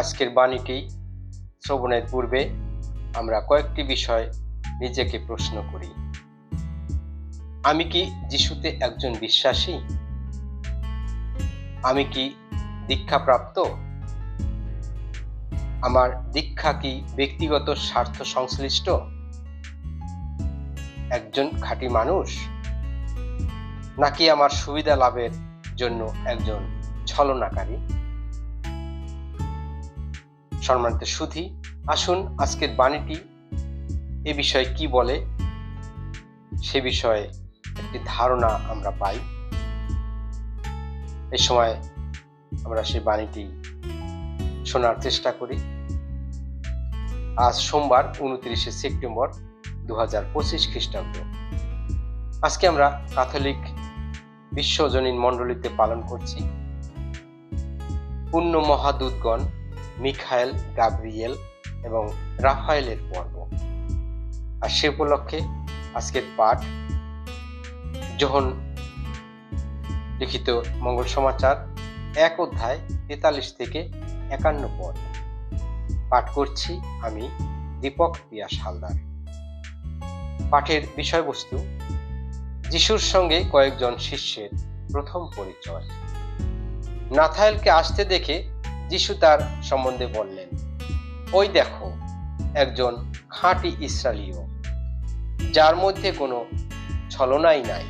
আজকের বাণীটি শ্রবণের পূর্বে আমরা কয়েকটি বিষয় নিজেকে প্রশ্ন করি। আমি কি যিশুতে একজন বিশ্বাসী? আমি কি দীক্ষাপ্রাপ্ত? আমার দীক্ষা কি ব্যক্তিগত স্বার্থ সংশ্লিষ্ট? একজন খাঁটি মানুষ? নাকি আমার সুবিধা লাভের জন্য একজন ছলনাকারী? সম্মানিত সুধী। আসুন আজকের বাণীটি, এ বিষয়ে কি বলে, সে বিষয়ে একটি ধারণা আমরা পাই। এ সময় আমরা সেই বাণীটি শোনার চেষ্টা করি। আজ সোমবার, উনত্রিশে সেপ্টেম্বর দু হাজার পঁচিশ খ্রিস্টাব্দ। আজকে আমরা ক্যাথলিক বিশ্বজনীন মণ্ডলীতে পালন করছি। পূর্ণ মহাদূতগণ মিখায়েল, গাব্রিয়েল এবং রাফায়েলের পর্ব। আর সে উপলক্ষে আজকের পাঠ যোহন লিখিত মঙ্গল সমাচার, এক অধ্যায় তেতাল্লিশ থেকে একান্ন পদ। পাঠ করছি আমি দীপক পিয়াস হালদার। পাঠের বিষয়বস্তু, যিশুর সঙ্গে কয়েকজন শিষ্যের প্রথম পরিচয়। নাথায়েলকে আসতে দেখে যিশু তার সম্বন্ধে বললেন, ওই দেখো, একজন খাঁটি ইসরায়েলীয়, যার মধ্যে কোনো ছলনাই নাই।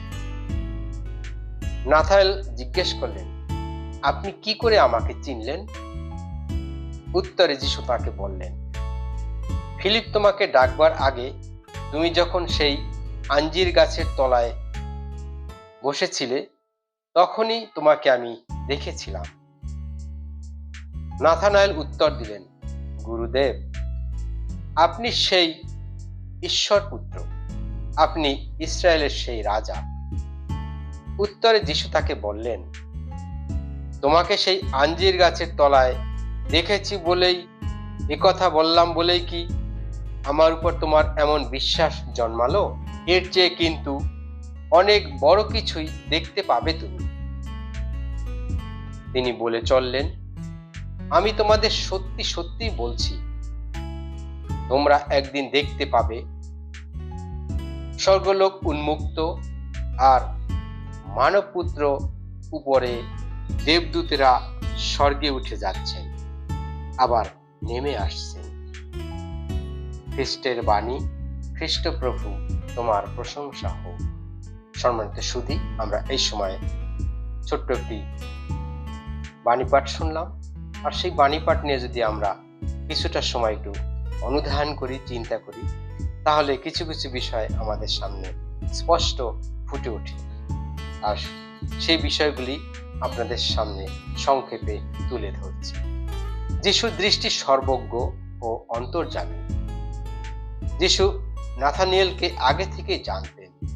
নাথায়েল জিজ্ঞেস করলেন, আপনি কি করে আমাকে চিনলেন? উত্তরে যিশু তাকে বললেন, ফিলিপ তোমাকে ডাকবার আগে তুমি যখন সেই আঞ্জির গাছের তলায় বসেছিলে, তখনই তোমাকে আমি দেখেছিলাম। নাথানায়েল উত্তর দিলেন, গুরুদেব, আপনি সেই ঈশ্বর পুত্র, আপনি ইসরায়েলের সেই রাজা। উত্তরে যিশু তাকে বললেন, তোমাকে সেই আঞ্জির গাছের তলায় দেখেছি বলেই কথা বললাম বলেই কি আমার উপর তোমার এমন বিশ্বাস জন্মালো? এর চেয়ে কিন্তু অনেক বড় কিছুই দেখতে পাবে তুমি। তিনি বলে চললেন আমি তোমাদের সত্যি সত্যি বলছি, তোমরা একদিন দেখতে পাবে স্বর্গলোক উন্মুক্ত আর মানবপুত্র উপরে দেবদূতেরা স্বর্গে উঠে যাচ্ছেন, আবার নেমে আসছেন। খ্রিস্টের বাণী খ্রিস্টপ্রভু তোমার প্রশংসা হোক। সম্মানিত সুধী, আমরা এই সময়ে ছোট্ট একটি বাণী পাঠ শুনলাম। আর সেই বাণীপাঠ নিয়ে যদি আমরা কিছুটা সময় একটু অনুধান করি, চিন্তা করি, তাহলে কিছু কিছু বিষয় আমাদের সামনে স্পষ্ট ফুটে ওঠে। আর সেই বিষয়গুলি আপনাদের সামনে সংক্ষেপে তুলে ধরছি। যিশুর দৃষ্টি সর্বজ্ঞ ও অন্তর্জামী যিশু নাথানিয়েলকে আগে থেকে জানতেন।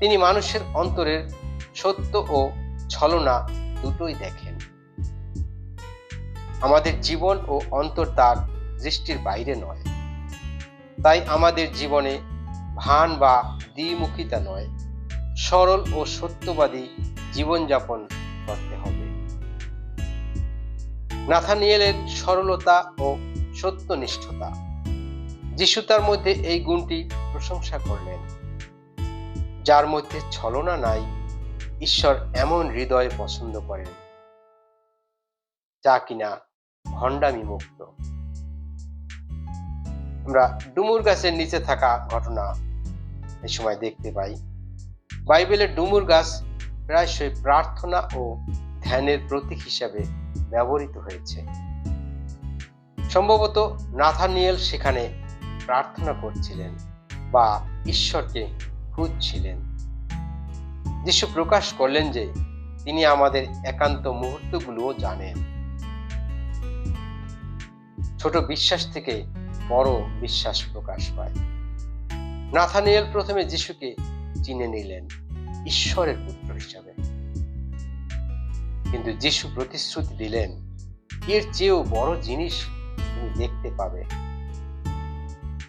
তিনি মানুষের অন্তরের সত্য ও ছলনা দুটোই দেখেন। আমাদের জীবন ও অন্তর তার দৃষ্টির বাইরে নয়। তাই আমাদের জীবনে ভান বা দ্বিমুখিতা নয়। সরল ও সত্যবাদী জীবনযাপন করতে হবে। নাথানিয়েলের সরলতা ও সত্যনিষ্ঠতা। যিশু তার মধ্যে এই গুণটি প্রশংসা করলেন। যার মধ্যে ছলনা নাই, ঈশ্বর এমন হৃদয় পছন্দ করেন, যা কিনা ভণ্ডামি মুক্ত আমরা ডুমুর গাছের নিচে থাকা ঘটনা এই সময় দেখতে পাই। বাইবেলের ডুমুর গাছ প্রায়শই প্রার্থনা ও ধ্যানের প্রতীক হিসাবে ব্যবহৃত হয়েছে। সম্ভবত নাথানিয়েল সেখানে প্রার্থনা করছিলেন বা ঈশ্বরকে খুঁজছিলেন। যিশু প্রকাশ করলেন যে তিনি আমাদের একান্ত মুহূর্তগুলোও জানেন। ছোট বিশ্বাস থেকে বড় বিশ্বাস প্রকাশ পায়। নাথানিয়েল প্রথমে যিশুকে চিনে নিলেন, ঈশ্বরের পুত্র হিসাবে। কিন্তু যিশু প্রতিশ্রুতি দিলেন, এর চেয়েও বড় জিনিস তুমি দেখতে পাবে।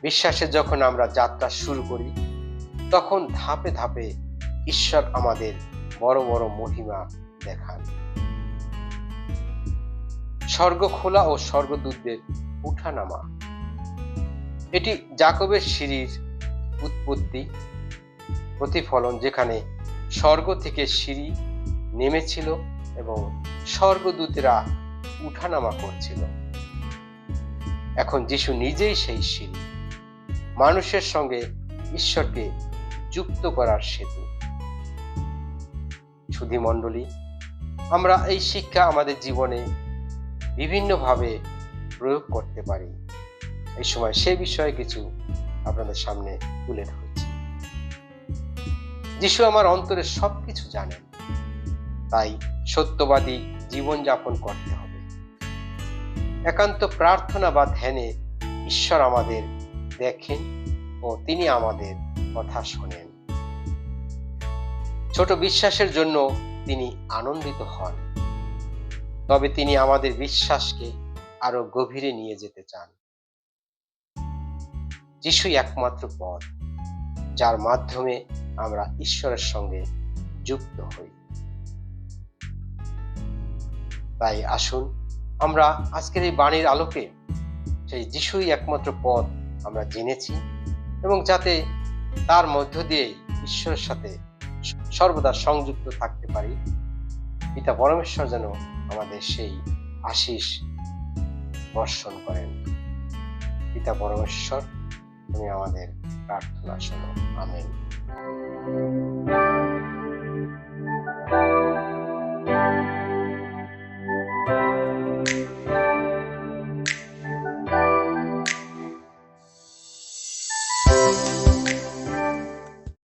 বিশ্বাসে যখন আমরা যাত্রা শুরু করি, তখন ধাপে ধাপে ঈশ্বর আমাদের বড় বড় মহিমা দেখান। স্বর্গ খোলা ও স্বর্গদূতদের উঠানামা। এটি জাকবের সিঁড়ির উৎপত্তি, প্রতিফলন যেখানে স্বর্গ থেকে সিঁড়ি নেমেছিল এবং স্বর্গদূতেরা উঠানামা করছিল। এখন যিশু নিজেই সেই সিঁড়ি। মানুষের সঙ্গে ঈশ্বরকে যুক্ত করার সেতু। সুধী মণ্ডলী আমরা এই শিক্ষা আমাদের জীবনে বিভিন্নভাবে প্রয়োগ করতে পারি। এই সময় সে বিষয়ে কিছু আপনাদের সামনে তুলে ধরছি। যিশু আমার অন্তরে সবকিছু জানেন। তাই সত্যবাদী জীবনযাপন করতে হবে। একান্ত প্রার্থনা বা ধ্যানে ঈশ্বর আমাদের দেখেন ও তিনি আমাদের কথা শোনেন। ছোট বিশ্বাসের জন্য তিনি আনন্দিত হন। তবে তিনি আমাদের বিশ্বাসকে আরও গভীরে নিয়ে যেতে চান। যিশুই একমাত্র পথ, যার মাধ্যমে আমরা ঈশ্বরের সঙ্গে যুক্ত হই। তাই আসুন, আমরা আজকের এই বাণীর আলোকে সেই যিশুই একমাত্র পথ আমরা জেনেছি এবং যাতে তার মধ্য দিয়ে ঈশ্বরের সাথে সর্বদা সংযুক্ত থাকতে পারি। পিতা পরমেশ্বর যেন আমাদের সেই আশিস বর্ষণ করেন। পিতা পরমেশ্বর, তুমি আমাদের প্রার্থনা শোনো। আমেন।